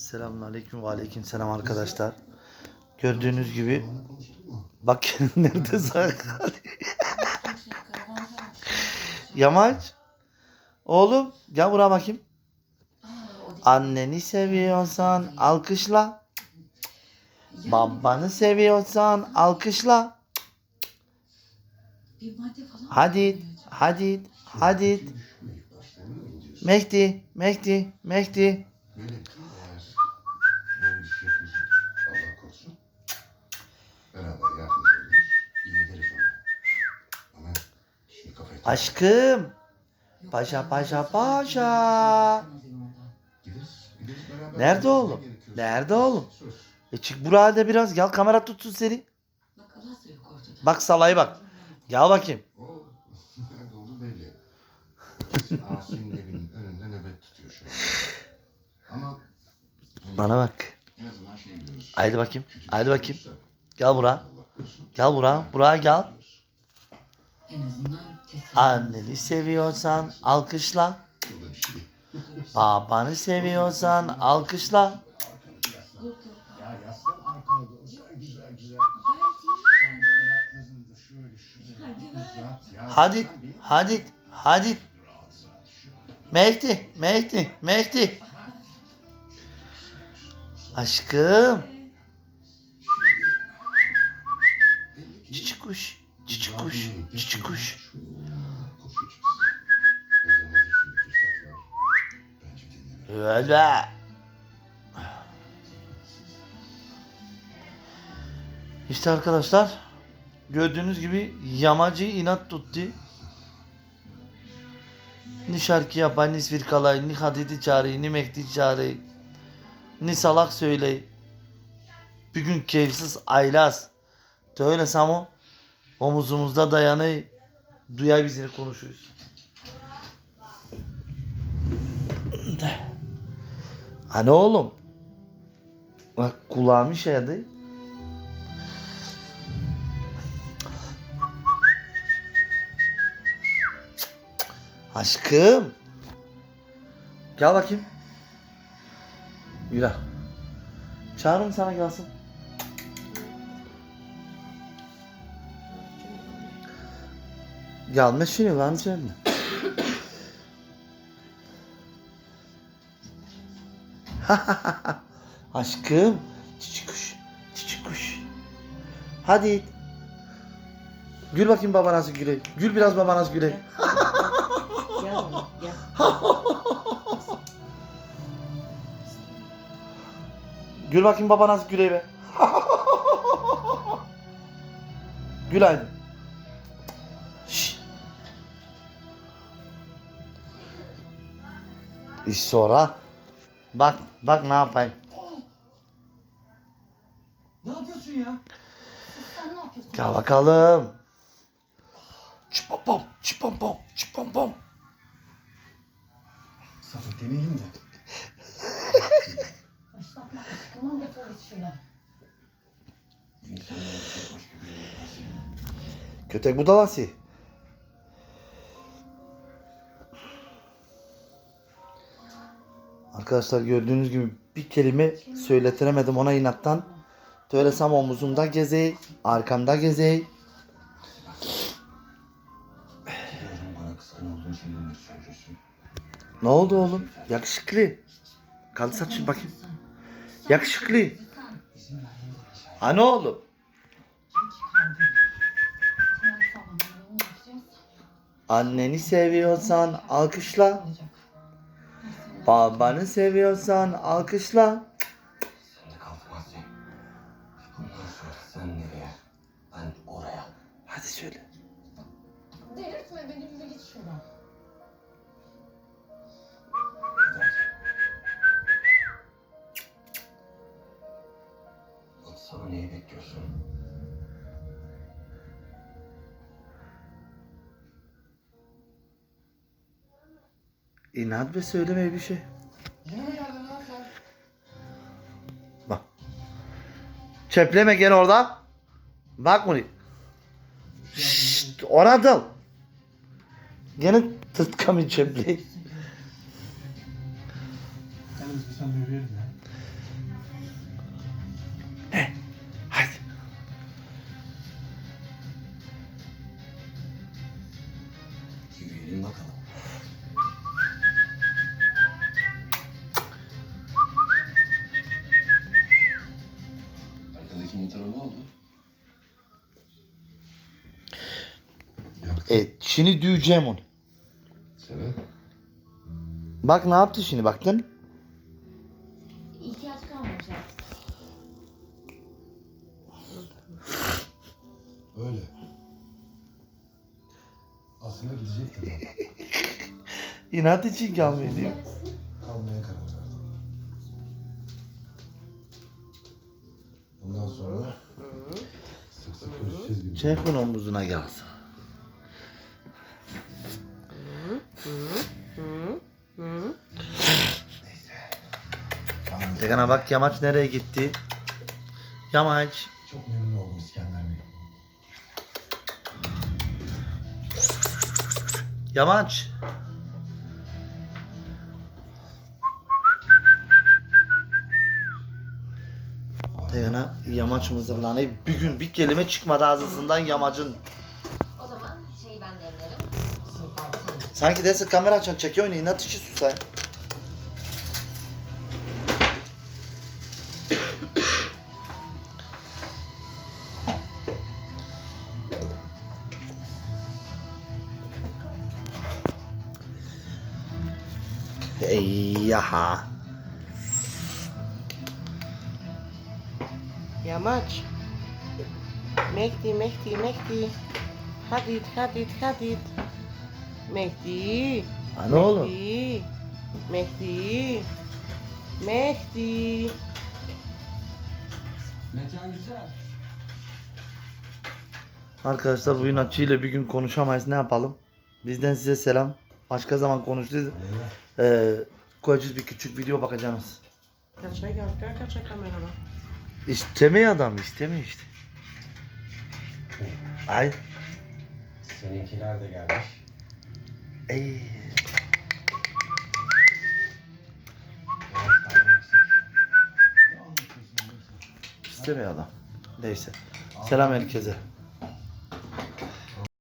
Selamünaleyküm ve aleyküm selam arkadaşlar. Gördüğünüz gibi bak nerede sakal. Yamaç. Oğlum gel buraya bakayım. Anneni seviyorsan alkışla. Babanı seviyorsan alkışla. Hadi, hadi, hadi. Mehdi, Mehdi, Mehdi. Aşkım. Paşa, paşa, de- paşa. Nerede oğlum? Nerede oğlum? E çık buraya da biraz. Gel kamera tutsun seni. Bak salaya bak. Gel bakayım. O nerede olduğu belli. Asi'nin evinin önünde nöbet tutuyor şu an. Ama Bana bak. en azından şey biliyoruz. Haydi bakayım. Haydi şey bakayım. Gel korusun. Gel buraya. Buraya gel. En azından. Anneni seviyorsan alkışla. Babanı seviyorsan alkışla. Hadi. Hadi. Hadi. Mehdi. Mehdi. Mehdi. Aşkım. Cici kuş. Cici kuş. Cici kuş. Öyle. İşte arkadaşlar gördüğünüz gibi yamacı inat tuttu. Ni şarkı yapay, ni svirkalay, ni hadidi çağırı, ni mekdi çağırı, ni salak söyley. Bir gün keyifsiz aylaz. Öyle Samo omuzumuzda dayanı duyay bizini konuşuyoruz. Hani oğlum? Bak kulağım işedi. Aşkım. Gel bakayım. Yürü. Çağırın sana gelsin. Gelme şimdi lan söyle. Aşkım. Çiçek kuş. Çiçek kuş. Hadi. Gül bakayım baba nasıl güle. Gül biraz baba nasıl güle. Gel oğlum gel. Gül bakayım baba nasıl güle be. Gül haydi. Şşş. İş sonra. Bak bak ne yapayım. Ne yapıyorsun ya? Sen ne yapıyorsun? Gel bakalım. Çipopom, çipopom, çipopom. Safı demeyelim de. Başlatma. Tamam defol git yere gidersin. Kötek budalası. Arkadaşlar gördüğünüz gibi bir kelime söyletemedim ona inattan. Söylesem omuzumda gezey, arkamda gezey. Ne oldu oğlum? Yakışıklı. Kaldı saçın bakayım. Yakışıklı. Hani oğlum? Anneni seviyorsan alkışla. Babanı seviyorsan alkışla. Sen de. Bundan sonra sen nereye? Ben oraya. Hadi söyle. Delirtme beni yürü git şuradan. Sana neyi bekliyorsun? İnat ve söyleme bir şey. Bak. Çepleme gene orada. Bak bunu. Şşt, oradan. Gene tıtkamı çepli. E şimdi diyeceğim onu. Sebep? Bak ne yaptı şimdi baktın. İhtiyaç kalmamış artık. Öyle. Aslında gidecektim. İnat için kalmıyor diyor. Kalmaya karar verdim. Bundan sonra sık sık görüşeceğiz gibi. Çek bunu omuzuna gelsin. Tekana bak yamaç nereye gitti? Yamaç. Çok memnun oldum İskender Bey. Yamaç. Tekana yamaç mızırlanıp bir gün bir kelime çıkmadı ağzından yamacın. O zaman şeyi ben demlerim. Sanki derse kamera açan çekiyor inat işi susay. Eyyaha. Yamaç. Mehdi, Mehdi, Mehdi. Hadid, hadid, hadid. Mehdi. Ha ne oğlum? Mehdi. Mehdi. Mehdi. Mekan güzel. Arkadaşlar bu inatçıyla bir gün konuşamayız ne yapalım? Bizden size selam. Başka zaman konuşuruz. Ee, koyacağız bir küçük video bakacağız. Kaça gel, gel kaça kamerana. İstemiyor adam istemiyor işte. Ay. Seninkiler de gelmiş. Ey. İstemiyor adam. Neyse. Selam herkese.